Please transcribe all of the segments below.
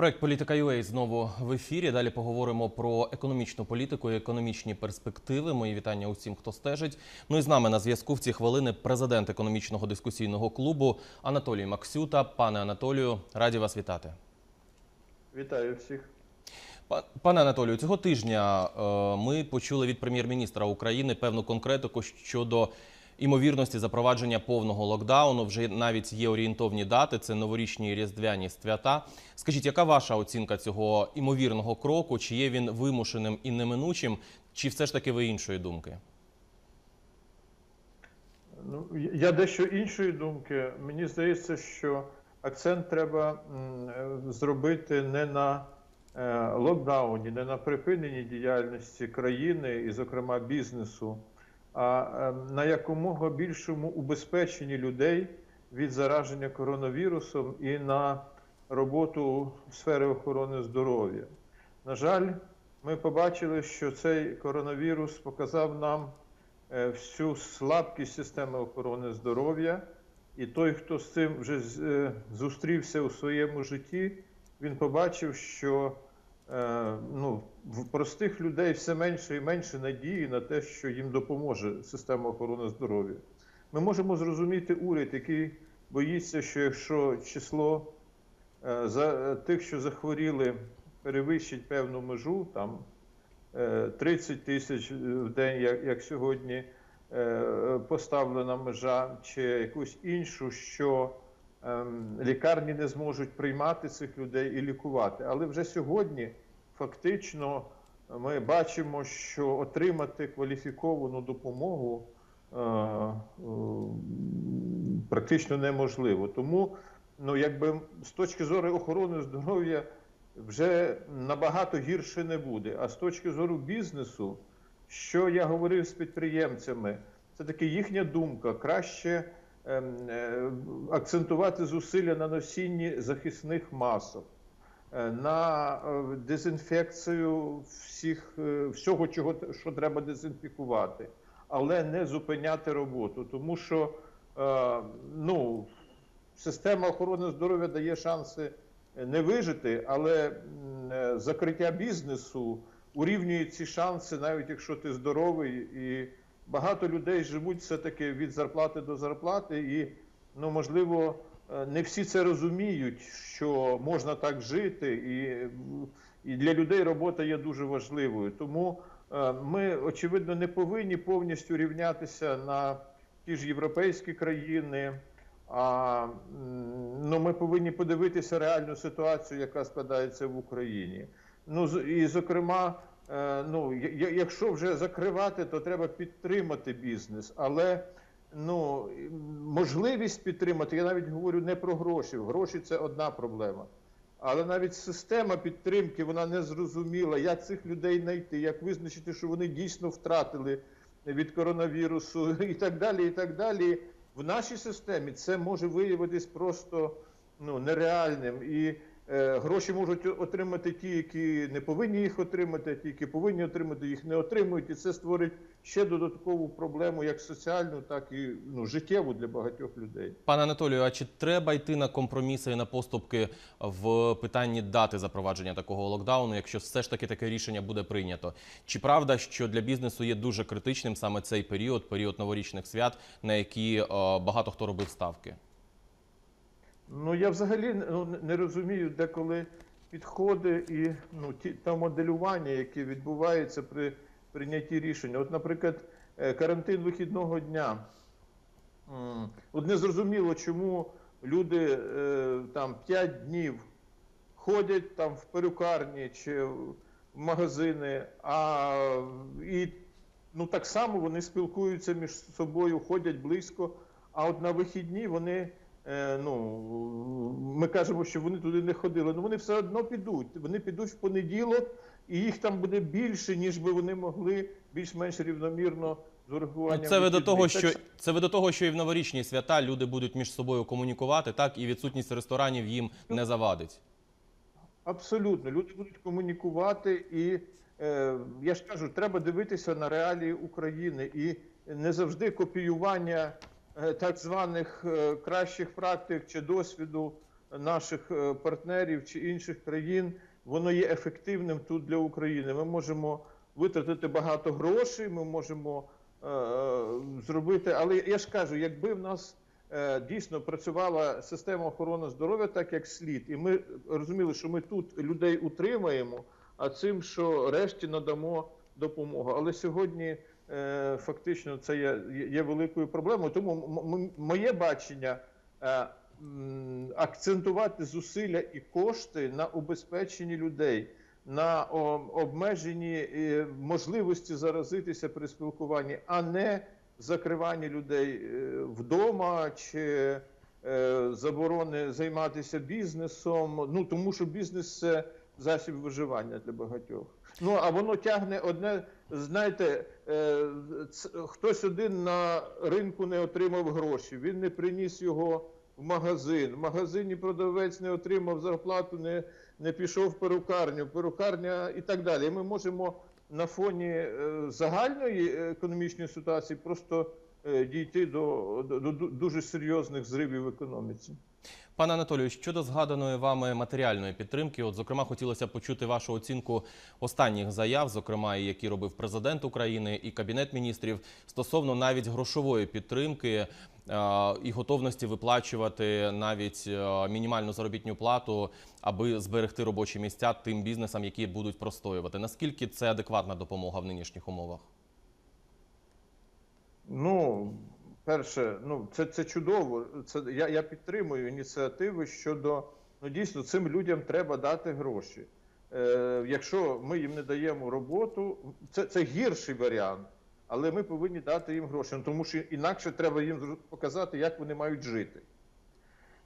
Проект Політика UA знову в ефірі. Далі поговоримо про економічну політику і економічні перспективи. Мої вітання усім, хто стежить. Ну і з нами на зв'язку в ці хвилини президент економічного дискусійного клубу Анатолій Максюта. Пане Анатолію, раді вас вітати. Вітаю всіх. Па- Пане Анатолію, цього тижня е, ми почули від прем'єр-міністра України певну конкретику щодо імовірності запровадження повного локдауну. Вже навіть є орієнтовні дати. Це новорічні і різдвяні свята. Скажіть, яка ваша оцінка цього імовірного кроку? Чи є він вимушеним і неминучим, чи все ж таки ви іншої думки? Ну, я дещо іншої думки. Мені здається, що акцент треба е, зробити не на е, локдауні, не на припиненні діяльності країни і, зокрема, бізнесу, а е, на якомога більшому убезпеченні людей від зараження коронавірусом і на роботу в сфері охорони здоров'я. На жаль, ми побачили, що цей коронавірус показав нам е, всю слабкість системи охорони здоров'я, і той, хто з цим вже е, зустрівся у своєму житті, він побачив, що ну, в простих людей все менше і менше надії на те, що їм допоможе система охорони здоров'я. Ми можемо зрозуміти уряд, який боїться, що якщо число е, за тих, що захворіли, перевищить певну межу, там е, 30 тисяч в день, як, як сьогодні е, поставлена межа, чи якусь іншу, що лікарні не зможуть приймати цих людей і лікувати. Але вже сьогодні фактично ми бачимо, що отримати кваліфіковану допомогу е, практично неможливо. Тому, ну, якби з точки зору охорони здоров'я вже набагато гірше не буде. А з точки зору бізнесу, що я говорив з підприємцями, це таки їхня думка. Краще ем, акцентувати зусилля на носінні захисних масок, е, на е, дезінфекцію всіх, е, всього, чого, що треба дезінфікувати, але не зупиняти роботу, тому що е, ну, система охорони здоров'я дає шанси не вижити, але е, закриття бізнесу урівнює ці шанси, навіть якщо ти здоровий, і багато людей живуть все-таки від зарплати до зарплати, і ну можливо е, не всі це розуміють, що можна так жити, і, і для людей робота є дуже важливою. Тому е, ми очевидно не повинні повністю рівнятися на ті ж європейські країни. А ну, ми повинні подивитися реальну ситуацію, яка складається в Україні. Ну і зокрема, ну я- я- якщо вже закривати, то треба підтримати бізнес. Але ну можливість підтримати, я навіть говорю не про гроші. Гроші це одна проблема. Але навіть система підтримки вона не зрозуміла, як цих людей знайти, як визначити, що вони дійсно втратили від коронавірусу і так далі. І так далі. В нашій системі це може виявитись просто ну, нереальним. І е, гроші можуть отримати ті, які не повинні їх отримати, ті, які повинні отримати, їх не отримують. І це створить ще додаткову проблему, як соціальну, так і ну, життєву для багатьох людей. Пане Анатолію, а чи треба йти на компроміси і на поступки в питанні дати запровадження такого локдауну, якщо все ж таки таке рішення буде прийнято? Чи правда, що для бізнесу є дуже критичним саме цей період, період новорічних свят, на які е, багато хто робив ставки? Ну я взагалі ну, не- розумію, деколи підходи і ну, ті, та моделювання, які відбуваються при прийнятті рішення. От, наприклад, е, карантин вихідного дня. От не зрозуміло, чому люди е, там 5 днів ходять там в перукарні чи в магазини, а і ну так само вони спілкуються між собою, ходять близько. А от на вихідні вони, ну ми кажемо, що вони туди не ходили. Ну вони все одно підуть. Вони підуть в понеділок, і їх там буде більше, ніж би вони могли більш-менш рівномірно з урахуванням. Ну, це ви до того, Так що це ви до того, що і в новорічні свята люди будуть між собою комунікувати, так і відсутність ресторанів їм не завадить. Абсолютно, люди будуть комунікувати, і е, я ж кажу, треба дивитися на реалії України і не завжди копіювання е, так званих е, кращих практик чи досвіду наших е, партнерів чи інших країн, воно є ефективним тут для України. Ми можемо витратити багато грошей, ми можемо е, е, зробити. Але я ж кажу, якби в нас е, дійсно працювала система охорони здоров'я так, як слід, і ми розуміли, що ми тут людей утримаємо, а цим, що решті надамо допомогу. Але сьогодні е, фактично це є, є- великою проблемою. Тому моє бачення. е, Акцентувати зусилля і кошти на убезпеченні людей, на обмеженні е, можливості заразитися при спілкуванні, а не закривання людей е, вдома чи е, заборони займатися бізнесом. Ну тому що бізнес це засіб виживання для багатьох. Ну а воно тягне одне. Знаєте, е, хтось один на ринку не отримав гроші, він не приніс його в магазин. В магазині продавець не отримав зарплату, не, не пішов в перукарню, перукарня і так далі. Ми можемо на фоні е, загальної економічної ситуації просто дійти до, до, до дуже серйозних зривів в економіці. Пане Анатолію, щодо згаданої вами матеріальної підтримки, от зокрема хотілося почути вашу оцінку останніх заяв, зокрема які робив президент України і кабінет міністрів, стосовно навіть грошової підтримки е, і готовності виплачувати навіть е, мінімальну заробітну плату, аби зберегти робочі місця тим бізнесам, які будуть простоювати. Наскільки це адекватна допомога в нинішніх умовах? Ну, перше, ну це, це чудово. Це я, я підтримую ініціативи щодо ну дійсно цим людям треба дати гроші. Е, якщо ми їм не даємо роботу, це, це гірший варіант, але ми повинні дати їм гроші. Ну, тому що інакше треба їм показати, як вони мають жити.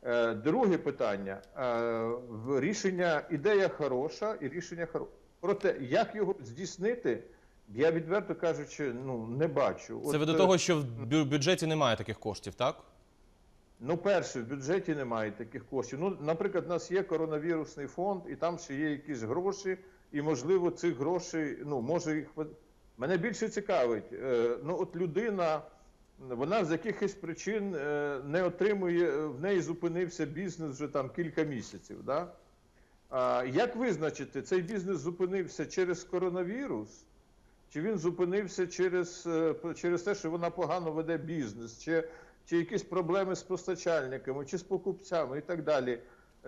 Е, друге питання. Е, рішення ідея хороша і рішення хороше. Проте, як його здійснити, я відверто кажучи, ну не бачу. Це ви до е, того, що в бю- бюджеті немає таких коштів, так? Ну, перше, в бюджеті немає таких коштів. Ну, наприклад, у нас є коронавірусний фонд, і там ще є якісь гроші, і можливо цих грошей, ну може їх мене більше цікавить. е, Ну, от людина, вона з якихось причин е, не отримує, е, в неї зупинився бізнес вже там кілька місяців. Да? А як визначити, цей бізнес зупинився через коронавірус? Чи він зупинився через, е, через те, що вона погано веде бізнес, чи, чи якісь проблеми з постачальниками, чи з покупцями і так далі.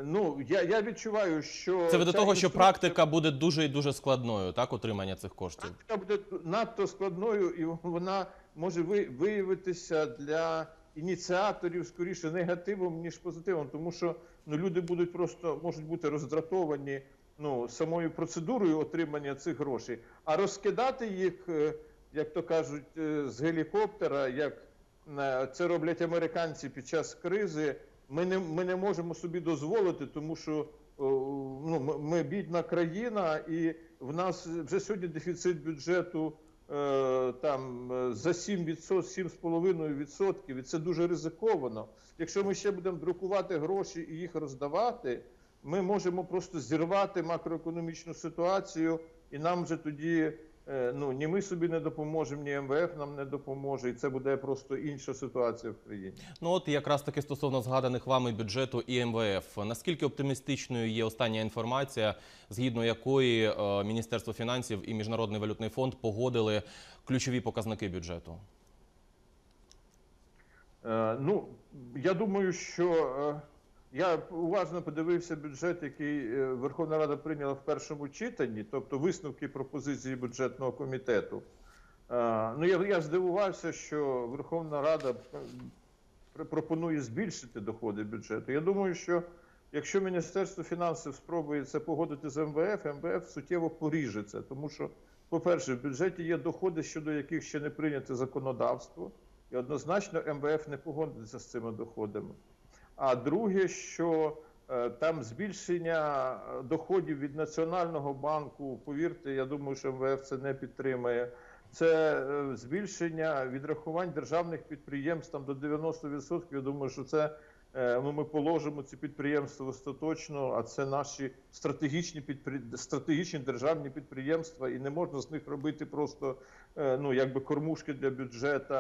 Ну, я, я відчуваю, що Це до того, що практика буде дуже і дуже складною, так, отримання цих коштів. практика буде надто складною, і вона може ви- виявитися для ініціаторів скоріше негативом, ніж позитивом, тому що ну, люди будуть просто можуть бути роздратовані ну, самою процедурою отримання цих грошей, а розкидати їх, е, як то кажуть, е, з гелікоптера, як е, це роблять американці під час кризи. Ми не, ми не можемо собі дозволити, тому що ну, ми- бідна країна, і в нас вже сьогодні дефіцит бюджету там за 7%, 7,5%, і це дуже ризиковано. Якщо ми ще будемо друкувати гроші і їх роздавати, ми можемо просто зірвати макроекономічну ситуацію, і нам вже тоді е, ну ні ми собі не допоможемо, ні МВФ нам не допоможе, і це буде просто інша ситуація в країні. Ну от якраз таки стосовно згаданих вами бюджету і МВФ. Наскільки оптимістичною є остання інформація, згідно якої е, Міністерство фінансів і Міжнародний валютний фонд погодили ключові показники бюджету? Е, Ну, я думаю, що я уважно подивився бюджет, який е, Верховна Рада прийняла в першому читанні, тобто висновки пропозиції бюджетного комітету. Е, Ну, я, я здивувався, що Верховна Рада е, пропонує збільшити доходи бюджету. Я думаю, що якщо Міністерство фінансів спробує це погодити з МВФ, МВФ суттєво поріже це, тому що, по-перше, в бюджеті є доходи, щодо яких ще не прийняте законодавство. І однозначно МВФ не погодиться з цими доходами. А друге, що е, там збільшення е, доходів від Національного банку, повірте, я думаю, що МВФ це не підтримає. Це е, збільшення відрахувань державних підприємств там до 90%. Я думаю, що це ну, ми положимо ці підприємства остаточно, а це наші стратегічні підпри... стратегічні державні підприємства, і не можна з них робити просто ну, якби кормушки для бюджету.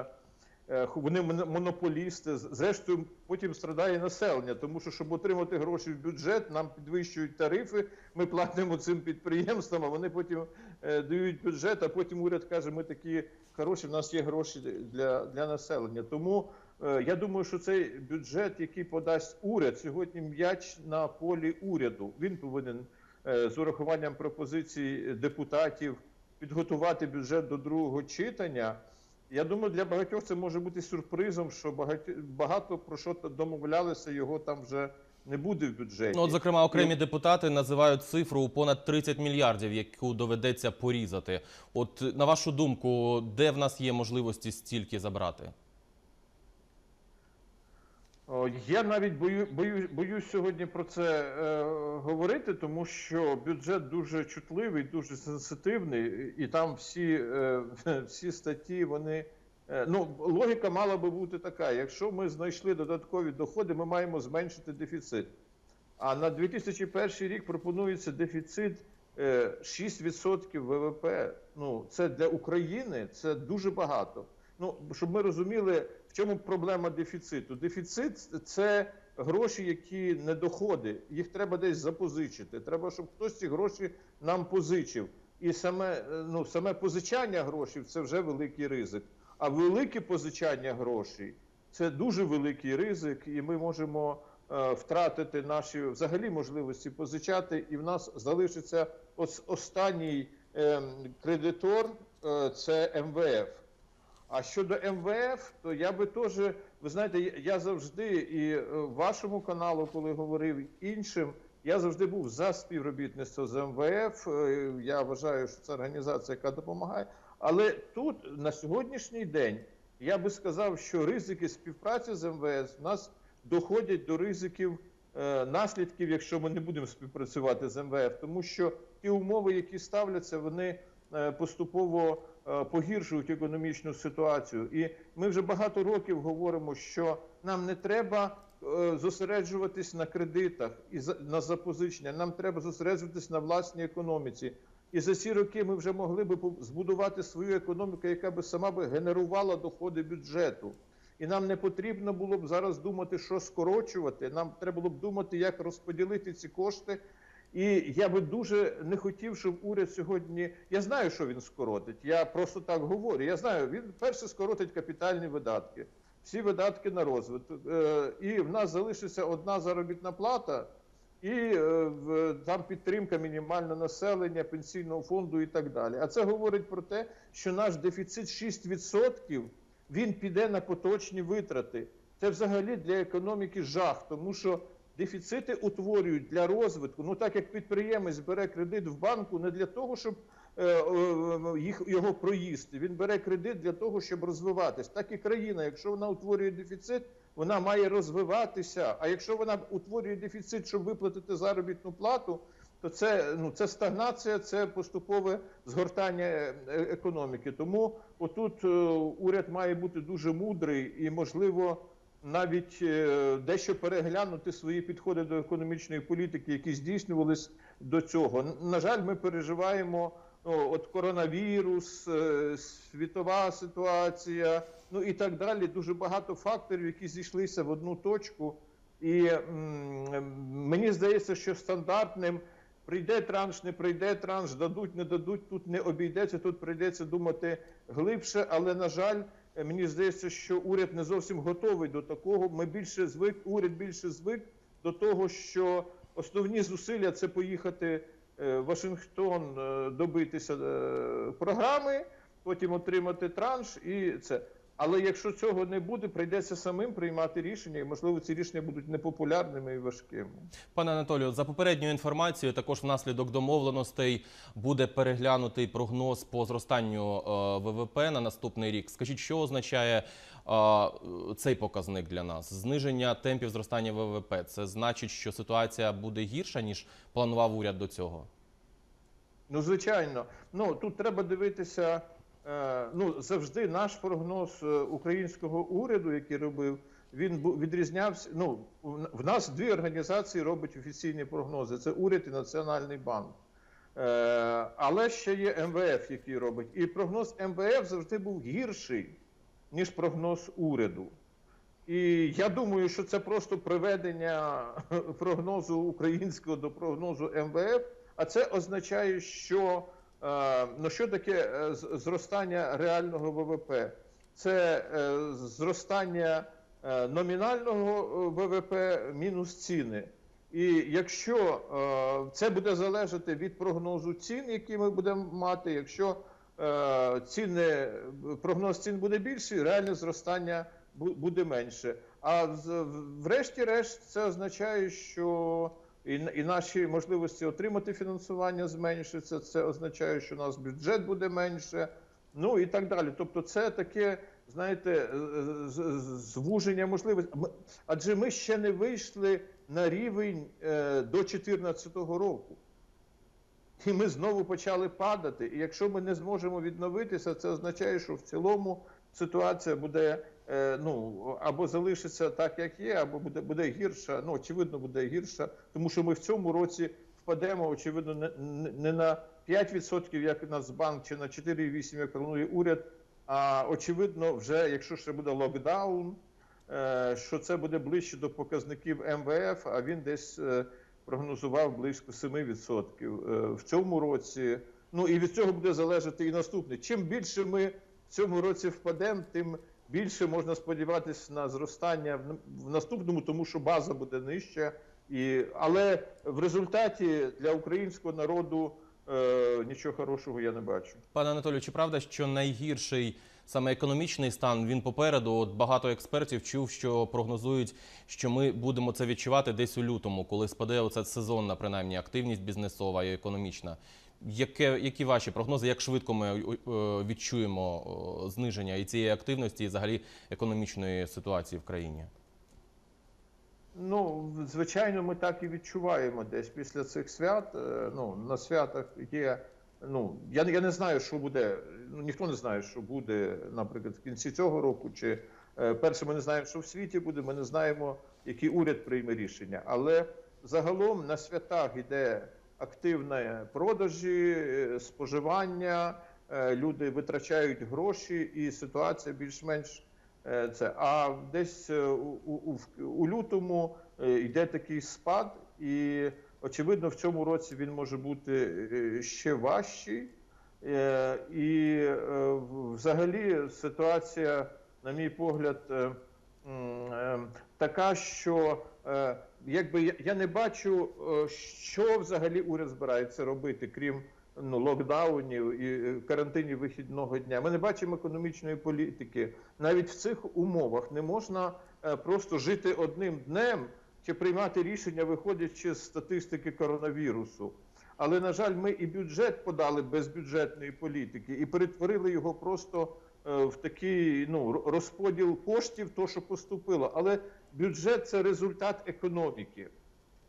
Е, вони моно- монополісти. Зрештою, потім страдає населення, тому що щоб отримати гроші в бюджет, нам підвищують тарифи. Ми платимо цим підприємствам, а вони потім е, дають бюджет. А потім уряд каже: ми такі хороші, в нас є гроші для, для населення. Тому е, я думаю, що цей бюджет, який подасть уряд, сьогодні м'яч на полі уряду. Він повинен з урахуванням пропозицій депутатів підготувати бюджет до другого читання. Я думаю, для багатьох це може бути сюрпризом, що багато, багато про що домовлялися, його там вже не буде в бюджеті. Ну, от, зокрема, окремі депутати називають цифру у понад 30 мільярдів, яку доведеться порізати. От на вашу думку, де в нас є можливості стільки забрати? Я навіть бою, бою, боюсь сьогодні про це е, говорити, тому що бюджет дуже чутливий, дуже сенситивний, і там всі, е, всі статті, вони. е, Ну, логіка мала би бути така: якщо ми знайшли додаткові доходи, ми маємо зменшити дефіцит. А на 2001 рік пропонується дефіцит е, 6% ВВП. Ну, це для України це дуже багато. Ну, щоб ми розуміли, чому проблема дефіциту. Дефіцит це гроші, які не доходи. Їх треба десь запозичити. Треба, щоб хтось ці гроші нам позичив. І саме, е, ну, саме позичання грошей це вже великий ризик. А велике позичання грошей це дуже великий ризик, і ми можемо е, втратити наші взагалі можливості позичати, і в нас залишиться ос- останній е, кредитор е, це МВФ. А щодо МВФ, то я би теж, ви знаєте, я- завжди і е, вашому каналу, коли говорив іншим, я завжди був за співробітництво з МВФ. Е, Я вважаю, що це організація, яка допомагає. Але тут на сьогоднішній день я би сказав, що ризики співпраці з МВС в нас доходять до ризиків е, наслідків, якщо ми не будемо співпрацювати з МВФ, тому що ті умови, які ставляться, вони поступово погіршують економічну ситуацію. І ми вже багато років говоримо, що нам не треба е, зосереджуватись на кредитах і на запозичення. Нам треба зосереджуватись на власній економіці. І за ці роки ми вже могли би збудувати свою економіку, яка би сама би генерувала доходи бюджету. І нам не потрібно було б зараз думати, що скорочувати. Нам треба було б думати, як розподілити ці кошти. І я би дуже не хотів, щоб уряд сьогодні. Я знаю, що він скоротить. Я просто так говорю. Я знаю, він перше скоротить капітальні видатки, всі видатки на розвиток. Е, І в нас залишиться одна заробітна плата. І е, там підтримка мінімального населення, пенсійного фонду і так далі. А це говорить про те, що наш дефіцит 6% він піде на поточні витрати. Це взагалі для економіки жах, тому що дефіцити утворюють для розвитку. Ну так як підприємець бере кредит в банку не для того, щоб е, е, їх його проїсти. Він бере кредит для того, щоб розвиватись. Так і країна, якщо вона утворює дефіцит, вона має розвиватися. А якщо вона утворює дефіцит, щоб виплатити заробітну плату, то це ну це стагнація, це поступове згортання е, економіки. Тому отут уряд має бути дуже мудрий і, можливо, навіть е, дещо переглянути свої підходи до економічної політики, які здійснювались до цього. На жаль, ми переживаємо о, от коронавірус, е, світова ситуація, ну і так далі. Дуже багато факторів, які зійшлися в одну точку. І мені здається, що стандартним прийде транш, не прийде транш, дадуть, не дадуть, тут не обійдеться, тут прийдеться думати глибше. Але на жаль, мені здається, що уряд не зовсім готовий до такого. Ми більше звик, уряд більше звик до того, що основні зусилля це поїхати е, в Вашингтон, е, добитися е, програми, потім отримати транш і це. Але якщо цього не буде, прийдеться самим приймати рішення, і можливо ці рішення будуть непопулярними і важкими. Пане Анатолію, за попередньою інформацією, також внаслідок домовленостей буде переглянутий прогноз по зростанню е, ВВП на наступний рік. Скажіть, що означає е, цей показник для нас? Зниження темпів зростання ВВП. Це значить, що ситуація буде гірша ніж планував уряд до цього. Ну, звичайно, ну тут треба дивитися. Е, Ну, завжди наш прогноз е, українського уряду, який робив, він відрізнявся. Ну, в- нас дві організації роблять офіційні прогнози: це уряд і Національний банк. Е, Але ще є МВФ, який робить. І прогноз МВФ завжди був гірший ніж прогноз уряду. І я думаю, що це просто приведення прогнозу українського до прогнозу МВФ, а це означає, що ну що таке е, зростання реального ВВП? Це е, зростання е, номінального ВВП мінус ціни. І якщо це буде залежати від прогнозу цін, які ми будемо мати, якщо ціни, прогноз цін буде більший, реальне зростання буде менше. А врешті-решт це означає, що і, і наші можливості отримати фінансування зменшаться. Це означає, що у нас бюджет буде менше. Ну і так далі. Тобто, це таке, знаєте, з- звуження можливостей. Адже ми ще не вийшли на рівень е, до 2014 року. І ми знову почали падати. І якщо ми не зможемо відновитися, це означає, що в цілому ситуація буде е, ну або залишиться так, як є, або буде буде гірша. Ну очевидно, буде гірша, тому що ми в цьому році впадемо, очевидно, не, не- на 5%, як Нацбанк, чи на 4,8%, як планує уряд. А очевидно, вже якщо ще буде локдаун, е, що це буде ближче до показників МВФ, а він десь е, прогнозував близько 7% е, в цьому році. Ну і від цього буде залежати і наступне. Чим більше ми в цьому році впадемо, тим більше можна сподіватися на зростання в- наступному, тому що база буде нижча. І, але в результаті для українського народу е, нічого хорошого я не бачу. Пане Анатолію, чи правда, що найгірший саме економічний стан він попереду? От багато експертів чув, що прогнозують, що ми будемо це відчувати десь у лютому, коли спаде оця сезонна, принаймні, активність бізнесова і економічна. Яке, які ваші прогнози? Як швидко ми е, відчуємо зниження і цієї активності, і взагалі економічної ситуації в країні? Ну, звичайно, ми так і відчуваємо десь після цих свят. Е, Ну, на святах є. Ну, я, я не знаю, що буде. Ну, ніхто не знає, що буде, наприклад, в кінці цього року. Чи е, перше, ми не знаємо, що в світі буде. Ми не знаємо, який уряд прийме рішення. Але загалом на святах йде активне продажі, е, споживання. е, Люди витрачають гроші, і ситуація більш-менш Е, це. А десь у, у, у лютому йде такий спад, і очевидно, в цьому році він може бути ще важчий. І взагалі ситуація, на мій погляд, така, що е, якби я- не бачу, е, що взагалі уряд збирається робити, крім ну, локдаунів і е, карантинів вихідного дня. Ми не бачимо економічної політики. Навіть в цих умовах не можна просто жити одним днем чи приймати рішення, виходячи з статистики коронавірусу. Але на жаль, ми і бюджет подали без бюджетної політики і перетворили його просто в такий ну розподіл коштів, то що поступило. Але бюджет це результат економіки.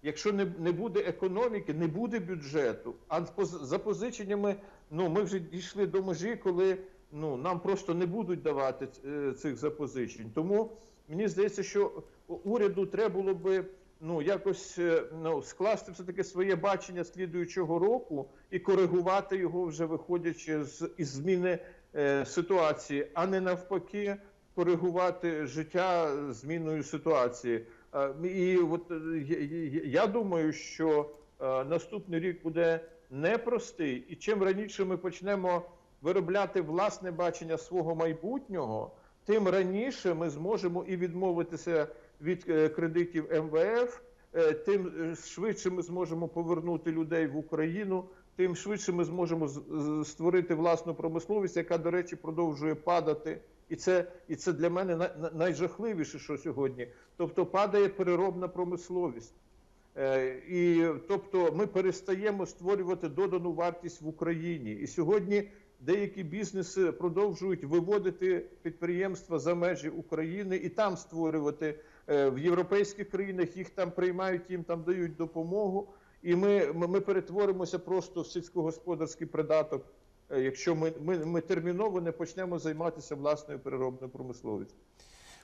Якщо не, не буде економіки, не буде бюджету. А з поз- запозиченнями, ну ми вже дійшли до межі, коли ну нам просто не будуть давати е, цих запозичень. Тому мені здається, що уряду треба було би ну якось е, ну скласти все таки своє бачення слідуючого року і коригувати його вже виходячи з із зміни е, ситуації, а не навпаки коригувати життя зміною ситуації. Е, І от е, я- думаю, що е, наступний рік буде непростий, і чим раніше ми почнемо виробляти власне бачення свого майбутнього, тим раніше ми зможемо і відмовитися від е, кредитів МВФ, е, тим е, швидше ми зможемо повернути людей в Україну, тим швидше ми зможемо створити власну промисловість, яка, до речі, продовжує падати. І це, і це для мене най- най- найжахливіше, що сьогодні. Тобто падає переробна промисловість. Е, І тобто ми перестаємо створювати додану вартість в Україні. І сьогодні деякі бізнеси продовжують виводити підприємства за межі України і там створювати Е, в європейських країнах. Їх там приймають, їм там дають допомогу. І ми, ми, перетворимося просто в сільськогосподарський придаток, е, якщо ми, ми, ми терміново не почнемо займатися власною переробною промисловістю.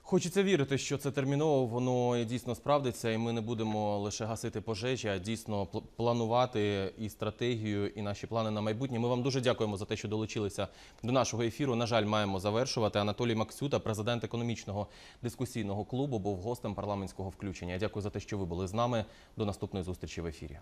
Хочеться вірити, що це терміново воно дійсно справдиться, і ми не будемо лише гасити пожежі, а дійсно пл- планувати і стратегію, і наші плани на майбутнє. Ми вам дуже дякуємо за те, що долучилися до нашого ефіру. На жаль, маємо завершувати. Анатолій Максюта, президент економічного дискусійного клубу, був гостем парламентського включення. Дякую за те, що ви були з нами. До наступної зустрічі в ефірі.